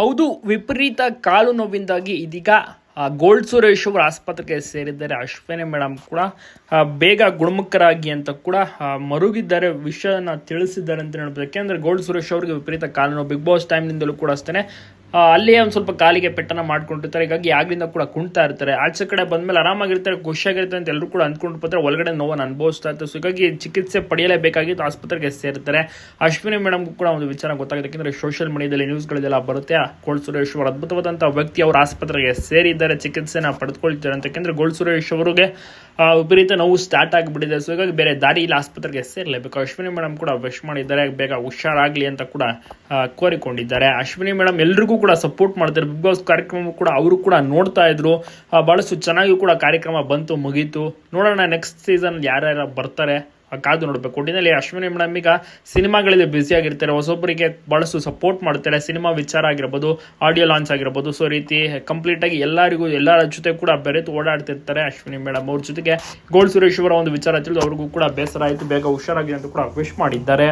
ಹೌದು, ವಿಪರೀತ ಕಾಲು ನೋವಿಂದಾಗಿ ಇದೀಗ ಗೋಲ್ಡ್ ಸುರೇಶ್ ಅವರು ಆಸ್ಪತ್ರೆಗೆ ಸೇರಿದ್ದಾರೆ. ಅಶ್ವಿನಿ ಮೇಡಮ್ ಕೂಡ ಬೇಗ ಗುಣಮುಖರಾಗಿ ಅಂತ ಕೂಡ ಮರುಗಿದ್ದಾರೆ. ವಿಷಯನ ತಿಳಿಸಿದ್ದಾರೆ ಅಂತ ಹೇಳ್ಬೋದು. ಯಾಕೆಂದ್ರೆ ಗೋಲ್ಡ್ ಸುರೇಶ್ ಅವರಿಗೆ ವಿಪರೀತ ಕಾಲು ನೋವು. ಬಿಗ್ ಬಾಸ್ ಟೈಮ್ನಿಂದಲೂ ಕೂಡ ಅಷ್ಟೇ ಅಲ್ಲಿಯೇ ಒಂದು ಸ್ವಲ್ಪ ಕಾಲಿಗೆ ಪೆಟ್ಟನ ಮಾಡ್ಕೊಂಡಿರ್ತಾರೆ. ಹೀಗಾಗಿ ಆಗ್ಲಿಂದ ಕೂಡ ಕುಣ್ತಾ ಇರ್ತಾರೆ. ಆಚೆ ಕಡೆ ಬಂದಮೇಲೆ ಆರಾಮಾಗಿರ್ತಾರೆ, ಖುಷಿಯಾಗಿರ್ತಾರೆ ಅಂತ ಎಲ್ಲರೂ ಕೂಡ ಅಂದ್ಕೊಂಡು ಬರ್ತಾರೆ ಒಳಗಡೆ ನೋವನ್ನು ಅನುಭವಿಸ್ತಾ ಇರ್ತಾರೆ. ಸೊ ಹೀಗಾಗಿ ಚಿಕಿತ್ಸೆ ಪಡೆಯಲೇಬೇಕಾಗಿತ್ತು, ಆಸ್ಪತ್ರೆಗೆ ಸೇರ್ತಾರೆ. ಅಶ್ವಿನಿ ಮೇಡಮ್ಗೂ ಕೂಡ ಒಂದು ವಿಚಾರ ಗೊತ್ತಾಗುತ್ತೆ. ಯಾಕೆಂದ್ರೆ ಸೋಷಿಯಲ್ ಮೀಡಿಯಾದಲ್ಲಿ ನ್ಯೂಸ್ಗಳಿದೆಲ್ಲ ಬರುತ್ತೆ. ಆ ಗೋಲ್ಡ್ ಸುರೇಶ್ ಅವರು ಅದ್ಭುತವಾದಂಥ ವ್ಯಕ್ತಿ ಅವರು ಆಸ್ಪತ್ರೆಗೆ ಸೇರಿದ್ದಾರೆ, ಚಿಕಿತ್ಸೆನ ಪಡೆದುಕೊಳ್ತಾರೆ ಅಂತ. ಯಾಕೆಂದ್ರೆ ಗೋಲ್ಡ್ ಸುರೇಶ್ ಅವರಿಗೆ ವಿಪರೀತ ನೋವು ಸ್ಟಾರ್ಟ್ ಆಗಿಬಿಟ್ಟಿದೆ. ಸೊ ಹೀಗಾಗಿ ಬೇರೆ ದಾರಿ ಇಲ್ಲ ಆಸ್ಪತ್ರೆಗೆ ಸೇರಲೇಬೇಕು ಅಶ್ವಿನಿ ಮೇಡಮ್ ಕೂಡ ವಿಶ್ ಮಾಡಿದ್ದಾರೆ ಬೇಗ ಹುಷಾರಾಗಲಿ ಅಂತ ಕೂಡ ಕೋರಿಕೊಂಡಿದ್ದಾರೆ. ಅಶ್ವಿನಿ ಮೇಡಮ್ ಎಲ್ರಿಗೂ ಕೂಡ ಸಪೋರ್ಟ್ ಮಾಡ್ತಾರೆ. ಬಿಗ್ ಬಾಸ್ ಕಾರ್ಯಕ್ರಮ ಕೂಡ ಅವರು ಕೂಡ ನೋಡ್ತಾ ಇದ್ರು. ಭಾಳಷ್ಟು ಚೆನ್ನಾಗಿ ಕೂಡ ಕಾರ್ಯಕ್ರಮ ಬಂತು ಮುಗೀತು. ನೋಡೋಣ ನೆಕ್ಸ್ಟ್ ಸೀಸನ್ ಯಾರ್ಯಾರು ಬರ್ತಾರೆ. ಆ, ಕಾದು ನೋಡಬೇಕು. ಒಟ್ಟಿನಲ್ಲಿ ಅಶ್ವಿನಿ ಮೇಡಮ್ ಈಗ ಸಿನಿಮಾಗಳಲ್ಲಿ ಬ್ಯುಸಿ ಆಗಿರ್ತಾರೆ. ಹೊಸೊಬ್ಬರಿಗೆ ಬಹಳಷ್ಟು ಸಪೋರ್ಟ್ ಮಾಡ್ತಾರೆ. ಸಿನಿಮಾ ವಿಚಾರ ಆಗಿರ್ಬೋದು ಆಡಿಯೋ ಲಾಂಚ್ ಆಗಿರ್ಬೋದು. ಸೊ ರೀತಿ ಕಂಪ್ಲೀಟ್ ಆಗಿ ಎಲ್ಲರಿಗೂ, ಎಲ್ಲರ ಜೊತೆ ಕೂಡ ಬೆರೆತು ಓಡಾಡ್ತಿರ್ತಾರೆ ಅಶ್ವಿನಿ ಮೇಡಮ್. ಅವ್ರ ಜೊತೆಗೆ ಗೋಲ್ಡ್ ಸುರೇಶ್ ಅವರ ಒಂದು ವಿಚಾರ ತಿಳಿದು ಅವ್ರಿಗೂ ಕೂಡ ಬೇಸರ ಆಯಿತು. ಬೇಗ ಹುಷಾರಾಗಿ ಅಂತ ಕೂಡ ವಿಶ್ ಮಾಡಿದ್ದಾರೆ.